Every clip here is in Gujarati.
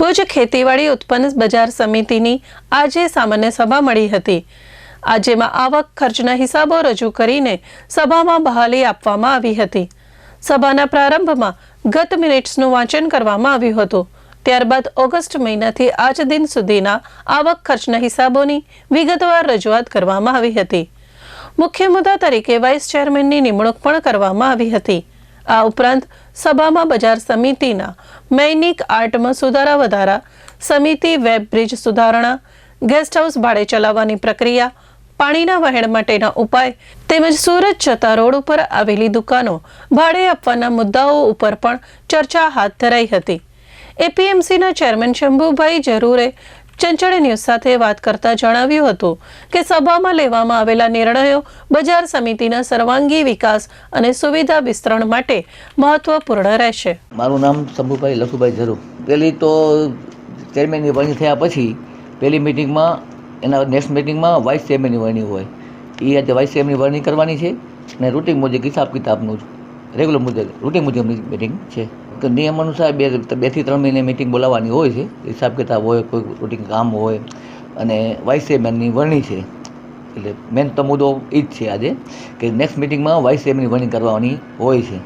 ભુજ ખેતીવાડી ઉત્પન્ન બજાર સમિતિની આજે સામાન્ય સભા મળી હતી. આજેમાં આવક ખર્ચના હિસાબો રજૂ કરીને સભામાં બહાલી આપવામાં આવી હતી. સભાના પ્રારંભમાં ગત મિનિટ્સનું વાંચન કરવામાં આવ્યું હતું. ત્યારબાદ ઓગસ્ટ મહિનાથી આજ દિન સુધીના આવક ખર્ચના હિસાબોની વિગતવાર રજૂઆત કરવામાં આવી હતી. મુખ્ય મુદ્દા તરીકે વાઇસ ચેરમેનની નિમણૂક પણ કરવામાં આવી હતી. આ ઉપરાંત સભામાં બજાર સમિતિના મૈનિક આર્ટમાં સુધારા વધારા, સમિતિ વેબ બ્રિજ સુધારણા, ગેસ્ટ હાઉસ ભાડે ચલાવવાની પ્રક્રિયા, પાણીના વહેણ માટેના ઉપાય તેમજ સુરત જતા રોડ ઉપર આવેલી દુકાનો ભાડે આપવાના મુદ્દાઓ ઉપર પણ ચર્ચા હાથ ધરાઈ હતી. એપીએમસીના ચેરમેન શંભુભાઈ જરૂરે ચંચળ ન્યૂઝ સાથે વાત કરતા જણાવ્યું હતું કે સભામાં લેવામાં આવેલા નિર્ણયો બજાર સમિતિના સર્વાંગી વિકાસ અને સુવિધા વિસ્તરણ માટે મહત્વપૂર્ણ રહેશે. મારું નામ શંભુભાઈ લખુભાઈ જરૂર પહેલી તો ચેરમેનની વરણી થયા પછી પહેલી મિટિંગમાં, એના નેક્સ્ટ મિટિંગમાં વાઇસ ચેરમેનની વરણી હોય. એ આજે વાઇસ ચેરમેનની વરણી કરવાની છે અને રૂટિન મુજબ હિસાબ કિતાબનું રેગ્યુલર મુજબ, રૂટિન મુજબની મિટિંગ છે. તો નિયમ અનુસાર બે બેથી ત્રણ મહિને મિટિંગ બોલાવવાની હોય છે. હિસાબ કિતાબ હોય, કોઈ રૂટિન કામ હોય અને વાઇસ ચેરમેનની વરણી છે. એટલે મેન તો મુદ્દો એ જ છે આજે કે નેક્સ્ટ મિટિંગમાં વાઇસ ચેરમેનની વરણી કરવાની હોય છે.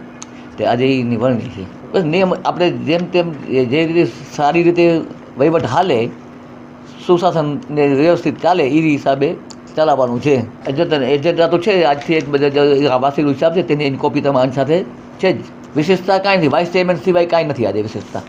તે આજે એની વરણી છે. બસ નિયમ આપણે જેમ તેમ જે રીતે સારી રીતે વહીવટ હાલે સુશાસનને વ્યવસ્થિત ચાલે એ હિસાબે ચલાવવાનું છે. એજન્ડા એજન્ડા તો છે, આજથી એક બધા વાસીનો હિસાબ છે, તેની કોપી તમારી સાથે છે જ. વિશેષતા કાંઈ નથી. વાઇસ ચેરમેન સિવાય કાંઈ નથી આજે વિશેષતા.